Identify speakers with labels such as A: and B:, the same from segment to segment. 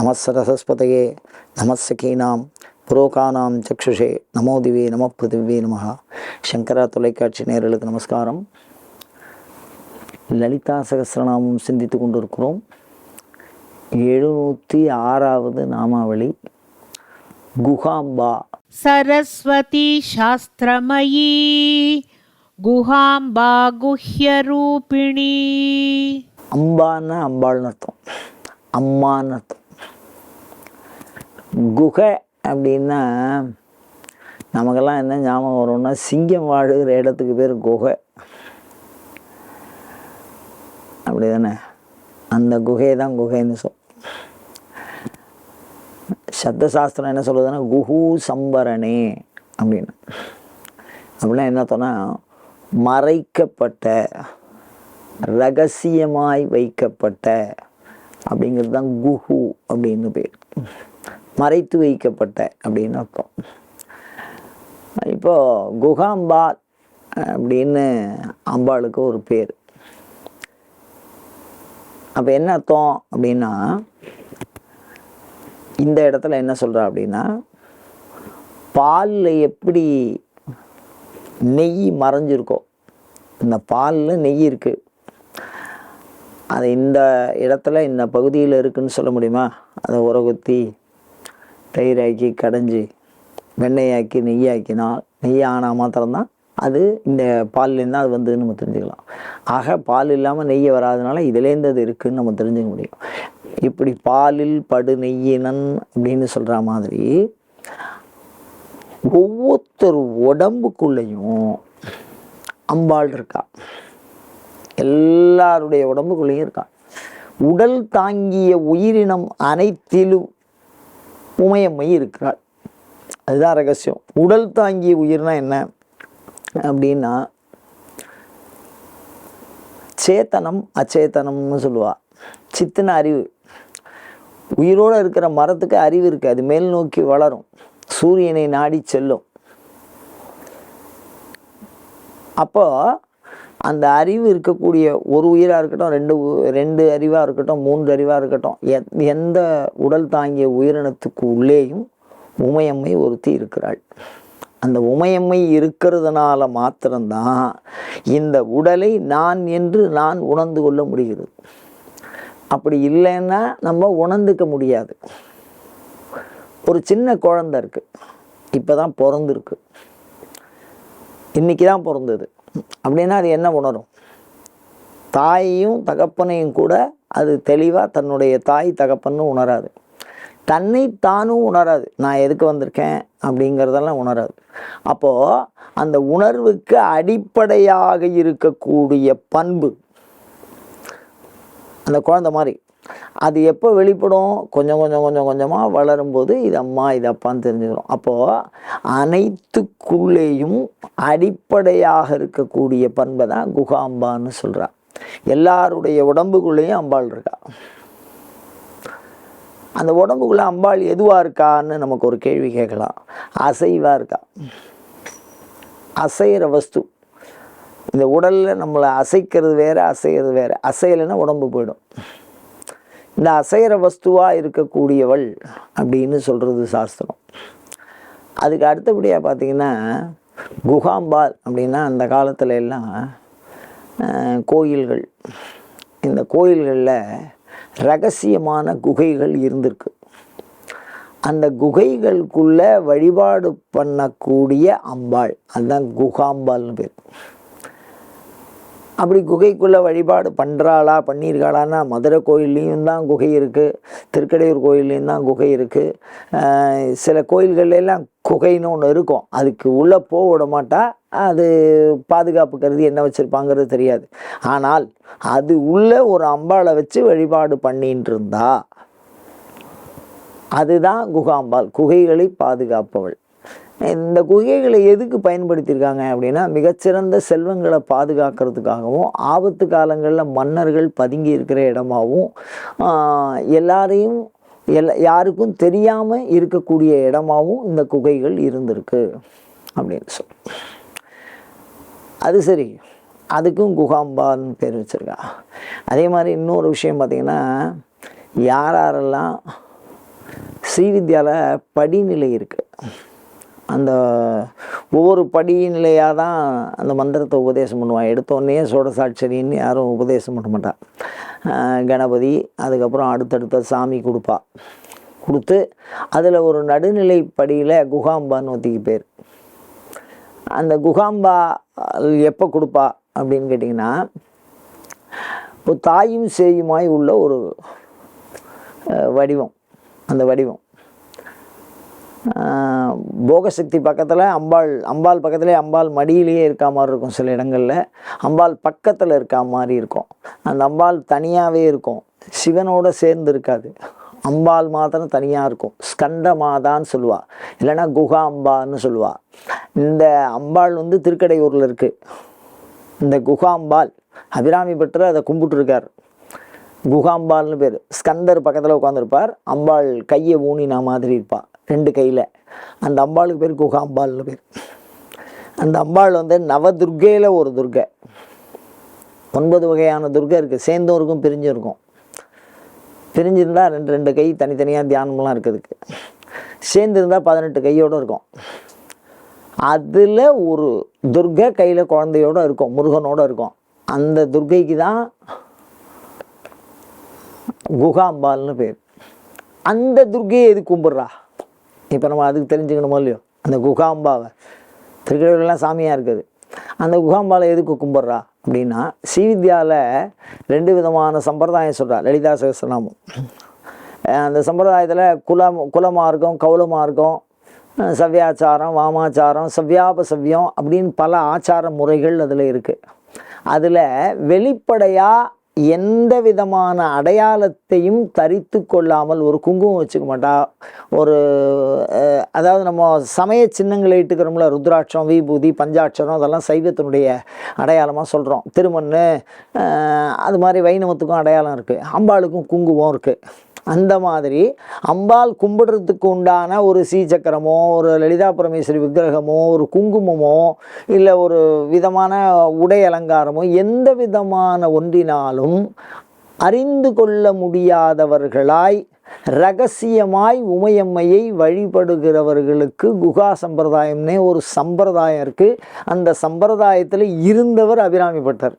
A: நமசரசஸ்பதையே நமசகீனாம் புரோகானாம் சக்ஷுஷே நமோ திவே நம பிருத்திவே நமகா சங்கரா தொலைக்காட்சி நேரலுக்கு நமஸ்காரம். லலிதா சகசிரநாமம் சிந்தித்து கொண்டிருக்கிறோம். எழுநூற்றி ஆறாவது நாமாவளி. குஹாம்பா.
B: சரஸ்வதி சாஸ்திரமயி. குஹாம்பா குஹ்யரூபிணி.
A: அம்பான்னா அம்பாள்னு அர்த்தம். அம்மான்னு அர்த்தம். குகை அப்படின்னா நமக்கெல்லாம் என்ன ஞாபகம் வரும்னா சிங்கம் வாழுகிற இடத்துக்கு பேர் குகை. அப்படி தானே அந்த குகையை தான் குகைன்னு சொல். சப்தசாஸ்திரம் என்ன சொல்லுதுன்னா குஹு சம்பரணே அப்படின்னு. அப்படின்னா என்ன சொன்னால் மறைக்கப்பட்ட ரகசியமாய் வைக்கப்பட்ட அப்படிங்கிறது தான் குஹு அப்படின்னு பேர். மறைத்து வைக்கப்பட்ட அப்படின்னு அர்த்தம். இப்போ குகாம்பா அப்படின்னு அம்பாளுக்கு ஒரு பேர். அப்போ என்ன அர்த்தம் அப்படின்னா இந்த இடத்துல என்ன சொல்கிறா அப்படின்னா பாலில் எப்படி நெய் மறைஞ்சிருக்கோ இந்த பாலில் நெய் இருக்குது அது இந்த இடத்துல இந்த பகுதியில் இருக்குதுன்னு சொல்ல முடியுமா? அதை உரகுத்தி தயிராக்கி கடைஞ்சி வெண்ணெயாக்கி நெய்யாக்கினால் நெய் ஆனால் மாத்திரம்தான் அது இந்த பால்லேருந்து அது வந்து நம்ம தெரிஞ்சுக்கலாம். ஆக பால் இல்லாமல் நெய் வராதனால இதுலேருந்து அது இருக்குதுன்னு நம்ம தெரிஞ்சுக்க முடியும். இப்படி பாலில் படு நெய்யினன் அப்படின்னு சொல்கிற மாதிரி ஒவ்வொருத்தர் உடம்புக்குள்ளேயும் அம்பாள் இருக்கா? எல்லாருடைய உடம்புக்குள்ளேயும் இருக்கா? உடல் தாங்கிய உயிரினம் அனைத்திலும் உமையம்மை இருக்கிறாள் அதுதான் ரகசியம். உடல் தாங்கிய உயிர்னா என்ன? அப்படின்னா சேத்தனம் அச்சேத்தனம்னு சொல்லுவா. சித்தின அறிவு. உயிரோடு இருக்கிற மரத்துக்கு அறிவு இருக்குது. அது மேல் நோக்கி வளரும். சூரியனை நாடி செல்லும். அப்போ அந்த அறிவு இருக்கக்கூடிய ஒரு உயிராக இருக்கட்டும் ரெண்டு ரெண்டு அறிவாக இருக்கட்டும் மூன்று அறிவாக இருக்கட்டும் எந்த உடல் தாங்கிய உயிரினத்துக்கு உள்ளேயும் உமையம்மை ஒருத்தி இருக்கிறாள். அந்த உமையம்மை இருக்கிறதுனால மாத்திரம்தான் இந்த உடலை நான் என்று நான் உணர்ந்து கொள்ள முடிகிறது. அப்படி இல்லைன்னா நம்ம உணர்ந்துக்க முடியாது. ஒரு சின்ன குழந்தை இருக்குது இப்போ தான் பிறந்திருக்கு. இன்னைக்கு தான் பிறந்தது. அப்படின்னா அது என்ன உணரும்? தாயையும் தகப்பனையும் கூட அது தெளிவாக தன்னுடைய தாய் தகப்பன்னு உணராது. தன்னை தானும் உணராது. நான் எதுக்கு வந்திருக்கேன்? அப்படிங்கிறதெல்லாம் உணராது. அப்போது அந்த உணர்வுக்கு அடிப்படையாக இருக்கக்கூடிய பண்பு அந்த குழந்தை மாதிரி அது எப்போ வெளிப்படும்? கொஞ்சம் கொஞ்சம் கொஞ்சம் கொஞ்சமாக வளரும்போது இது அம்மா இது அப்பான்னு தெரிஞ்சுக்கிறோம். அப்போது அனைத்துக்குள்ளேயும் அடிப்படையாக இருக்கக்கூடிய பண்பை தான் குகாம்பான்னு சொல்கிறா எல்லாருடைய உடம்புக்குள்ளேயும் அம்பாள் இருக்கா. அந்த உடம்புக்குள்ளே அம்பாள் எதுவாக இருக்கான்னு நமக்கு ஒரு கேள்வி கேட்கலாம். அசைவாக இருக்கா. அசைகிற வஸ்து. இந்த உடலில் நம்மளை அசைக்கிறது வேற அசைகிறது வேற. அசையலைன்னா உடம்பு போயிடும். இந்த அசைகிற வஸ்துவாக இருக்கக்கூடியவள் அப்படின்னு சொல்கிறது சாஸ்திரம். அதுக்கு அடுத்தபடியாக பார்த்தீங்கன்னா குகாம்பால் அப்படின்னா அந்த காலத்துல எல்லாம் கோயில்கள். இந்த கோயில்களில் ரகசியமான குகைகள் இருந்திருக்கு. அந்த குகைகளுக்குள்ளே வழிபாடு பண்ணக்கூடிய அம்பாள். அதுதான் குகாம்பால்னு பேர். அப்படி குகைக்குள்ளே வழிபாடு பண்ணுறாளா பண்ணியிருக்காளான்னா மதுரை கோயில்லையும் தான் குகை இருக்குது திருக்கடையூர் கோயில்லையும் தான் குகை இருக்குது சில கோயில்கள்ல எல்லாம் குகைன்னு ஒன்று இருக்கும். அதுக்கு உள்ளே போக விட மாட்டா. அது பாதுகாப்பு கருதி என்ன வச்சுருப்பாங்கிறது தெரியாது. ஆனால் அது உள்ளே ஒரு அம்பாளை வச்சு வழிபாடு பண்ணிட்டு இருந்தா அதுதான் குகாம்பாள் குகைகளை பாதுகாப்பவள். இந்த குகைகளை எதுக்கு பயன்படுத்தியிருக்காங்க அப்படின்னா மிகச்சிறந்த செல்வங்களை பாதுகாக்கிறதுக்காகவும் ஆபத்து காலங்களில் மன்னர்கள் பதுங்கி இருக்கிற இடமாகவும் எல்லாரையும் எல்லா யாருக்கும் தெரியாமல் இருக்கக்கூடிய இடமாகவும் இந்த குகைகள் இருந்திருக்கு அப்படின்னு சொல்லி அது சரி. அதுக்கும் குகாம்பான்னு பேர் வச்சுருக்கா. அதே மாதிரி இன்னொரு விஷயம் பார்த்திங்கன்னா யார் யாரெல்லாம் ஸ்ரீவித்யாவில் படிநிலை இருக்குது அந்த ஒவ்வொரு படிநிலையாக தான் அந்த மந்திரத்தை உபதேசம் பண்ணுவான். எடுத்தோடனே சோடசாட்சரின்னு யாரும் உபதேசம் பண்ண மாட்டான். கணபதி அதுக்கப்புறம் அடுத்தடுத்த சாமி கொடுப்பா. கொடுத்து அதில் ஒரு நடுநிலை படியில் குகாம்பான்னு ஒத்திக்கு பேர். அந்த குகாம்பா எப்போ கொடுப்பா அப்படின்னு கேட்டிங்கன்னா இப்போ தாயும் சேயுமாய் உள்ள ஒரு வடிவம். அந்த வடிவம். போகசக்தி பக்கத்தில் அம்பாள் அம்பாள் பக்கத்துலேயே அம்பாள் மடியிலேயே இருக்கா மாதிரி இருக்கும் சில இடங்களில். அம்பாள் பக்கத்தில் இருக்கா மாதிரி இருக்கும். அந்த அம்பாள் தனியாகவே இருக்கும். சிவனோட சேர்ந்து இருக்காது. அம்பாள் மாத்திரம் தனியாக இருக்கும். ஸ்கண்டமாதான்னு சொல்லுவா. இல்லைன்னா குகா அம்பான்னு சொல்லுவா. இந்த அம்பாள் வந்து திருக்கடையூரில் இருக்குது இந்த குகாம்பாள் அபிராமி பெற்று அதை கும்பிட்டுருக்கார். குகாம்பால்னு பேர். ஸ்கந்தர் பக்கத்தில் உட்காந்துருப்பார் அம்பாள் கையை ஊனினா மாதிரி இருப்பாள் ரெண்டு கையில். அந்த அம்பாளுக்கு பேர் குகாம்பாள்னு பேர். அந்த அம்பாள் வந்து நவதுர்க்கையில் ஒரு துர்க்கை ஒன்பது வகையான துர்க்கை இருக்குது சேர்ந்தும் இருக்கும் பிரிஞ்சும் இருக்கும். பிரிஞ்சிருந்தால் ரெண்டு ரெண்டு கை தனித்தனியாக தியானம்லாம் இருக்குதுக்கு சேர்ந்துருந்தால் பதினெட்டு கையோடு இருக்கும். அதில் ஒரு துர்கை கையில் குழந்தையோட இருக்கும் முருகனோட இருக்கும். அந்த துர்கைக்கு தான் குகாம்பால்னு பேர். அந்த துர்கையை எது கும்பிட்றா? இப்போ நம்ம அதுக்கு தெரிஞ்சுக்கணுமோ இல்லையோ? அந்த குகாம்பாவை. திருக்கடையூர்லாம் சாமியாக இருக்குது. அந்த குகாம்பாவை எதுக்கு கும்பிட்றா? அப்படின்னா ஸ்ரீவித்யாவில் ரெண்டு விதமான சம்பிரதாயம் சொல்கிறா லலிதா சகஸ்ரநாமம் அந்த சம்பிரதாயத்தில் குலம் குலமார்க்கம் கௌலமார்க்கம் இருக்கும் சவ்யாச்சாரம் வாமாச்சாரம் சவ்யாப சவ்யம் அப்படின்னு பல ஆச்சார முறைகள் அதில் இருக்குது அதில் வெளிப்படையாக எந்த விதமான அடையாளத்தையும் தரித்து கொள்ளாமல் ஒரு குங்குமம் வச்சுக்க மாட்டா. ஒரு அதாவது நம்ம சமய சின்னங்களை இட்டுக்கிறோம்ல ருத்ராட்சம் விபூதி பஞ்சாட்சரம் அதெல்லாம் சைவத்தினுடைய அடையாளமாக சொல்கிறோம் திருமண் அது மாதிரி வைணவத்துக்கும் அடையாளம் இருக்குது அம்பாளுக்கும் குங்குமம் இருக்குது அந்த மாதிரி அம்பாள் கும்பிடுறதுக்கு உண்டான ஒரு சீச்சக்கரமோ ஒரு லலிதா பரமேஸ்வரி விக்கிரகமோ ஒரு குங்குமமோ இல்லை ஒரு விதமான உடை அலங்காரமோ எந்த விதமான ஒன்றினாலும் அறிந்து கொள்ள முடியாதவர்களாய் ரகசியமாய் உமையம்மையை வழிபடுகிறவர்களுக்கு குகா சம்பிரதாயம்னே ஒரு சம்பிரதாயம் இருக்குது அந்த சம்பிரதாயத்தில் இருந்தவர் அபிராமி பட்டர்.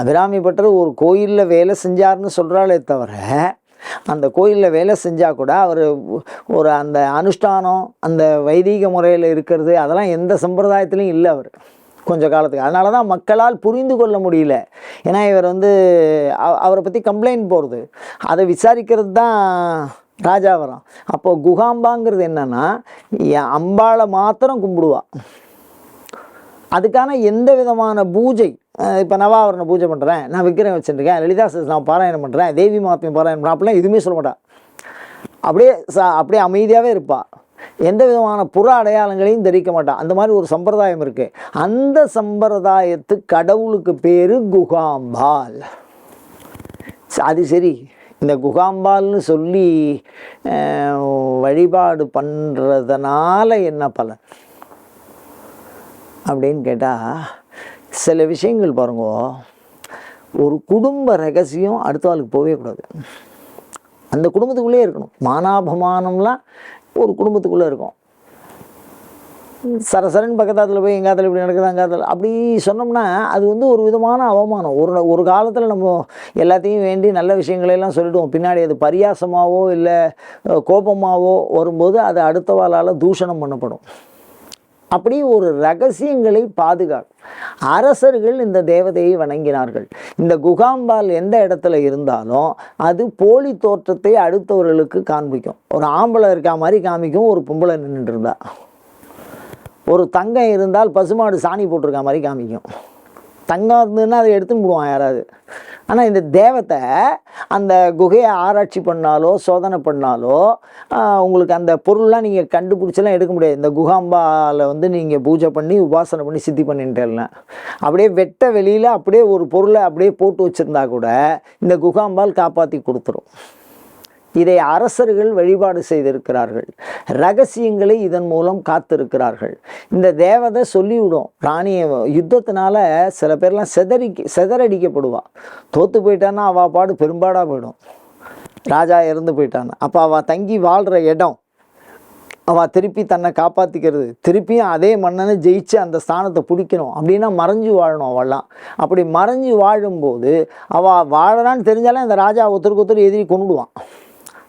A: அபிராமி பட்டர் ஒரு கோயிலில் வேலை செஞ்சார்னு சொல்கிறாளே தவிர அந்த கோயிலில் வேலை செஞ்சால் கூட அவர் ஒரு அந்த அனுஷ்டானம் அந்த வைதீக முறையில் இருக்கிறது அதெல்லாம் எந்த சம்பிரதாயத்திலையும் இல்லை அவர். கொஞ்ச காலத்துக்கு. அதனால தான் மக்களால் புரிந்து கொள்ள முடியல. ஏன்னா இவர் வந்து அவ- அவரை பற்றி கம்ப்ளைண்ட் போகிறது அதை விசாரிக்கிறது தான் ராஜாவரம். அப்போது குகாம்பாங்கிறது என்னென்னா என் அம்பாளை மாத்திரம் கும்பிடுவா. அதுக்கான எந்த விதமான பூஜை இப்போ நவாவரண பூஜை பண்ணுறேன் நான் விக்கிரம் வச்சுருக்கேன் லலிதா நான் பாராயணம் பண்ணுறேன் தேவி மாத்தியம் பாராயணம் பண்ணுறேன் அப்படிலாம் எதுவுமே சொல்ல மாட்டான் அப்படியே ச அப்படியே அமைதியாகவே இருப்பாள் எந்த விதமான புற அடையாளங்களையும் தெரிவிக்க மாட்டான். அந்த மாதிரி ஒரு சம்பிரதாயம் இருக்குது அந்த சம்பிரதாயத்து கடவுளுக்கு பேர் குகாம்பால். அது சரி. இந்த குகாம்பால்னு சொல்லி வழிபாடு பண்ணுறதுனால என்ன பலன்? அப்படின்னு கேட்டால் சில விஷயங்கள் பாருங்க. ஒரு குடும்ப ரகசியம் அடுத்த ஆளுக்கு போகவே கூடாது. அந்த குடும்பத்துக்குள்ளே இருக்கணும். மானாபமானம்லாம் ஒரு குடும்பத்துக்குள்ளே இருக்கும். சரசரன் பக்கத்தாத்தில் போய் எங்காத்தில் இப்படி நடக்குது அங்காத்தில் அப்படி சொன்னோம்னா அது வந்து ஒரு விதமான அவமானம். ஒரு ஒரு காலத்தில் நம்ம எல்லாத்தையும் வேண்டி நல்ல விஷயங்களையெல்லாம் சொல்லிவிடுவோம் பின்னாடி அது பரியாசமாகவோ இல்லை கோபமாகவோ வரும்போது அது அடுத்தவாளால் தூஷணம் பண்ணப்படும். அப்படி ஒரு ரகசியங்களை பாதுகாக்கும் அரசர்கள் இந்த தேவதையை வணங்கினார்கள். இந்த குகாம்பால் எந்த இடத்துல இருந்தாலும் அது போலி தோற்றத்தை அடுத்தவர்களுக்கு காண்பிக்கும். ஒரு ஆம்பளை இருக்கா மாதிரி காமிக்கும் ஒரு பொம்பளை நின்றுட்டு இருந்தா. ஒரு தங்கம் இருந்தால் பசுமாடு சாணி போட்டிருக்க மாதிரி காமிக்கும். தங்கம் இருந்ததுன்னா அதை எடுத்து விடுவான் யாராவது. ஆனால் இந்த தேவத்தை அந்த குகையை ஆராய்ச்சி பண்ணாலோ சோதனை பண்ணாலோ உங்களுக்கு அந்த பொருள்லாம் நீங்கள் கண்டுபிடிச்செல்லாம் எடுக்க முடியாது. இந்த குகாம்பாவில் வந்து நீங்கள் பூஜை பண்ணி உபாசனை பண்ணி சித்தி பண்ணிட்டேன்னா அப்படியே வெட்ட வெளியில் அப்படியே ஒரு பொருளை அப்படியே போட்டு வச்சுருந்தா கூட இந்த குகாம்பால் காப்பாற்றி கொடுத்துரும். இதை அரசர்கள் வழிபாடு செய்திருக்கிறார்கள். ரகசியங்களை இதன் மூலம் காத்திருக்கிறார்கள். இந்த தேவதை சொல்லிவிடும். ராணியை யுத்தத்தினால சில பேர்லாம் செதறி செதறடிக்கப்படுவாள் தோற்று போயிட்டான்னா அவள் பாடு பெரும்பாடாக போயிடும். ராஜா இறந்து போயிட்டான். அப்போ அவள் தங்கி வாழ்கிற இடம் அவள் திருப்பி தன்னை காப்பாற்றிக்கிறது திருப்பியும் அதே மன்னனை ஜெயிச்சு அந்த ஸ்தானத்தை பிடிக்கணும். அப்படின்னா மறைஞ்சு வாழணும் அவள்லாம். அப்படி மறைஞ்சு வாழும்போது அவள் வாழறான்னு தெரிஞ்சாலே அந்த ராஜா ஒருத்தருக்கு ஒருத்தர் எதிரி கொண்டுடுவான்.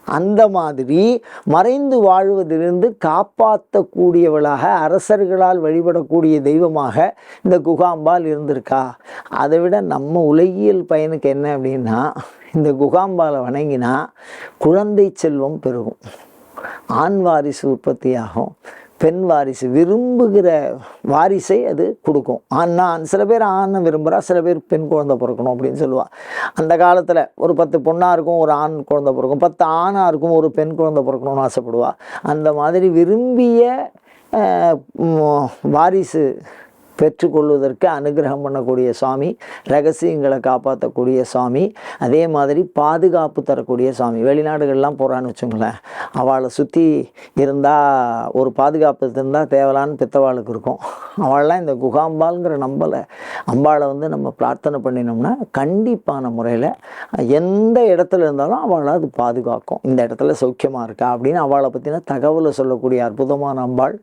A: அந்த மாதிரி மறைந்து வாழ்வதிலிருந்து காப்பாற்றக்கூடியவளாக அரசர்களால் வழிபடக்கூடிய தெய்வமாக இந்த குகாம்பால் இருந்திருக்கா? அதை விட நம்ம உலகியல் பயனுக்கு என்ன அப்படின்னா இந்த குகாம்பாலை வணங்கினா குழந்தை செல்வம் பெருகும். ஆண் வாரிசு உற்பத்தியாகும். பெண் வாரிசு விரும்புகிற வாரிசை அது கொடுக்கும். ஆனால் சில பேர் ஆணை விரும்புகிறா சில பேர் பெண் குழந்தை பிறக்கணும் அப்படின்னு சொல்லுவாள் அந்த காலத்தில் ஒரு பத்து பொண்ணாக இருக்கும் ஒரு ஆண் குழந்தை பிறக்கும். பத்து ஆணாக இருக்கும் ஒரு பெண் குழந்தை பிறக்கணும்னு ஆசைப்படுவாள் அந்த மாதிரி விரும்பிய வாரிசு பெற்றுக்கொள்வதற்கு அனுகிரகம் பண்ணக்கூடிய சுவாமி ரகசியங்களை காப்பாற்றக்கூடிய சுவாமி அதே மாதிரி பாதுகாப்பு தரக்கூடிய சுவாமி வெளிநாடுகள்லாம் போகிறான்னு வச்சுங்களேன் அவளை சுற்றி இருந்தால் ஒரு பாதுகாப்பு இருந்தால் தேவலான்னு பித்தவாளுக்கு இருக்கும். அவள்லாம் இந்த குகாம்பாள்ங்கிற நம்பலை. அம்பாளை வந்து நம்ம பிரார்த்தனை பண்ணினோம்னா கண்டிப்பான முறையில் எந்த இடத்துல இருந்தாலும் அவளை அது பாதுகாக்கும். இந்த இடத்துல சௌக்கியமாக இருக்கா அப்படின்னு அவளை பற்றின தகவலை சொல்லக்கூடிய அற்புதமான அம்பாள்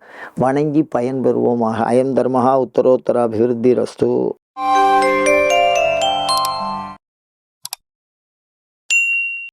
A: வணங்கி பயன்பெறுவோமாக. அயம் தர்மகா உத்தர सर्वत्र